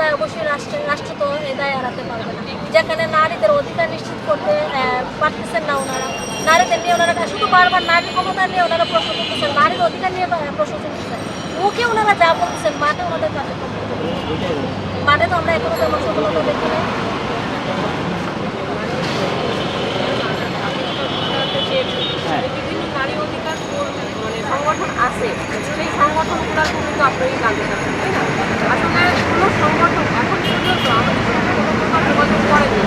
দায় অবশ্যই রাষ্ট্রের রাষ্ট্র তো এই দায় এড়াতে পারবে না। যেখানে নারীদের অধিকার নিশ্চিত করতে পারতেছেন না ওনারা। নারীদের নিয়ে ওনারা শুধু বারবার নারী ক্ষমতা নিয়ে ওনারা প্রশ্ন করতেছেন নারীর অধিকার নিয়ে প্রশ্ন করতেছেন মুখে ওনারা যা বলতেছেন, মাঠে ওনাদের কাছে মাঠে তো আমরা এখনও তেমন সফলতা দেখি না বিভিন্ন নারী অধিকার কর্মী মানে সংগঠন আছে। সেই সংগঠনগুলোর ভূমিকা আপনারই জানতে চাচ্ছেন তাই না? আসলে কোনো সংগঠন, এখন পর্যন্ত আমাদের যোগাযোগ করেনি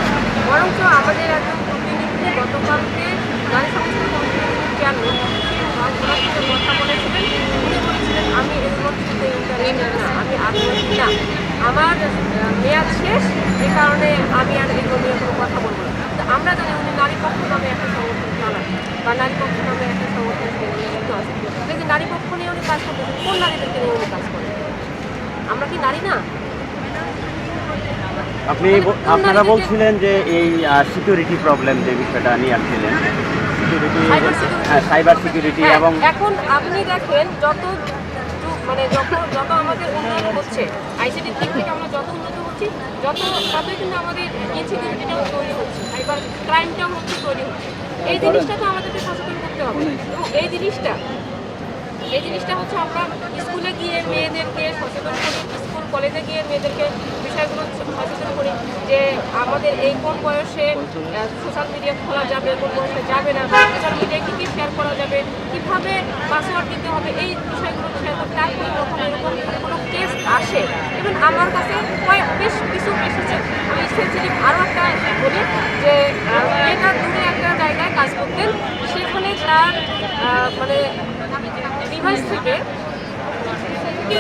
বরঞ্চ আমাদের একজন প্রতিনিধি গতকালকে নারী সংস্কৃতি কমিশনের চেয়ারম্যান কথা আমি আমি আগ্রহী না। আমার মেয়াদ শেষ এই কারণে আমি আর এগুলো নিয়ে কোনো কথা বলব না। আমরা জানি উনি নারী পক্ষ নামে একটা সংগঠন চালান বা নারী পক্ষ নামে একটা সংগঠন যুক্ত আছে। এই যে নারী পক্ষ নিয়ে উনি কাজ করতেছেন কোন নারীদেরকে নিয়ে উনি কাজ করেন? আমরা কি নারী না? আপনি আপনারা বলছিলেন যে এই সিকিউরিটি প্রবলেম যে বিষয়টা নিয়ে আসছিলেন। সিকিউরিটি সাইবার সিকিউরিটি এবং এখন আপনি দেখেন যত মানে যখন যত আমাদের উন্নয়ন হচ্ছে আইসিটির দিক থেকে আমরা যত উন্নত হচ্ছি, যত ততই কিন্তু আমাদের ইনসিকিউরিটিটাও তৈরি হচ্ছে সাইবার ক্রাইমটাও হচ্ছে তৈরি হচ্ছে। এই জিনিসটা তো আমাদেরকে সচেতন করতে হবে। এবং এই জিনিসটা এই জিনিসটা হচ্ছে আমরা স্কুলে গিয়ে মেয়েদেরকে সচেতন করি, স্কুল কলেজে গিয়ে মেয়েদেরকে বিষয়গুলো সচেতন করি যে আমাদের এই কোন বয়সে সোশ্যাল মিডিয়া খোলা যাবে, কোন বয়সে যাবে না সোশ্যাল মিডিয়ায় কী কী শেয়ার করা যাবে, কীভাবে পাসওয়ার্ড দিতে হবে, এই বিষয়গুলো শেয়ার করতে তারপরে যখন এরকম কোনো কেস আসে। এবং আমার কাছে বেশ কিছু এসেছে। আমি সেন্সিটিভ আরও একটা বলি যে মেয়েটা দূরে একটা জায়গায় কাজ করতেন, সেখানে তার মানে ডিভাইস থেকে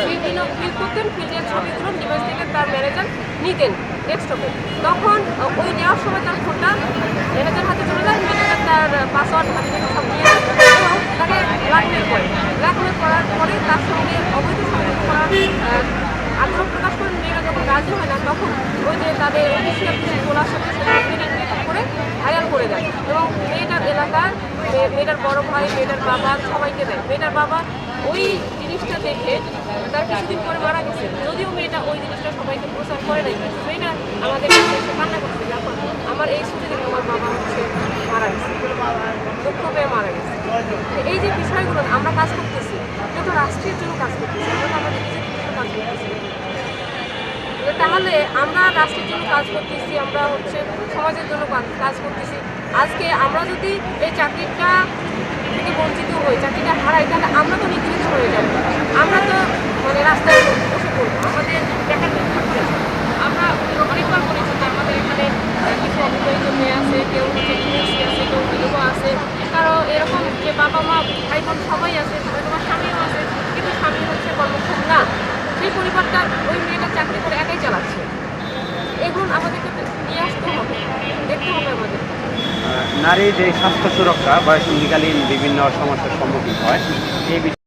বিভিন্ন ফিল করতেন ফিল্ডের ছবিগুলো ডিভাইস থেকে তার ম্যানেজার নিতেন ডেস্কটপে তখন ওই নেওয়ার সময় তার ফোনটা ম্যানেজার হাতে চলে যায় ম্যানেজার তার পাসওয়ার্ড হাতে থেকে সব নিয়ে তাকে ব্ল্যাকমেল করে। ব্ল্যাকমেল করার পরে তার সঙ্গে অবৈধ সম্পর্ক করার আগ্রহ প্রকাশ করেন মেয়েরা যখন রাজি হয় না, তখন ওই যে তাদের অফিসিয়াল কিছু বলার সাথে করে ভাইরাল করে দেয়। এবং মেয়েটার এলাকার মেয়েটার বড় ভাই, মেয়েটার বাবা, সবাইকে দেয়। মেয়েটার বাবা ওই জিনিসটা দেখে তার কিছুদিন পরে মারা গেছে। যদিও মেয়েটা ওই জিনিসটা সবাইকে প্রচার করে নাই মেয়েটা আমাদের কান্না করছে আমার এই সুযোগে আমার বাবা হচ্ছে মারা গেছে, দুঃখ পেয়ে মারা গেছে। এই যে বিষয়গুলো, আমরা কাজ করতেছি এটা তো রাষ্ট্রের জন্য কাজ করতেছি তো আমাদের নিজেদের জন্য কাজ করতেছি, তাহলে আমরা রাষ্ট্রের জন্য কাজ করতেছি, আমরা হচ্ছে সমাজের জন্য কাজ করতেছি। আজকে আমরা যদি এই চাকরিটা থেকে বঞ্চিত হই, চাকরিটা হারাই, তাহলে আমরা তো নিগৃহীত হয়ে যাব। আমরা তো মানে রাস্তায় বসে পড়ব। আমাদের থাকবে আমরা অনেকবার বলেছি যে আমাদের এখানে কিছু অবিবাহিত মেয়ে আছে, কেউ হচ্ছে আছে, কেউ বিধবা আছে। কারও এরকম যে বাবা মা ভাই বোন সবাই আছে হয়তো বা স্বামীও আছে, কিন্তু স্বামী হচ্ছে কর্মক্ষম না। সেই পরিবারটা ওই মেয়েটা চাকরি করে একাই চালাচ্ছে। এগুলো আমাদেরকে নিয়ে আসতে হবে, দেখতে হবে আমাদের। নারী যে স্বাস্থ্য সুরক্ষা বয়সন্ধিকালীন বিভিন্ন সমস্যার সম্মুখীন হয় এই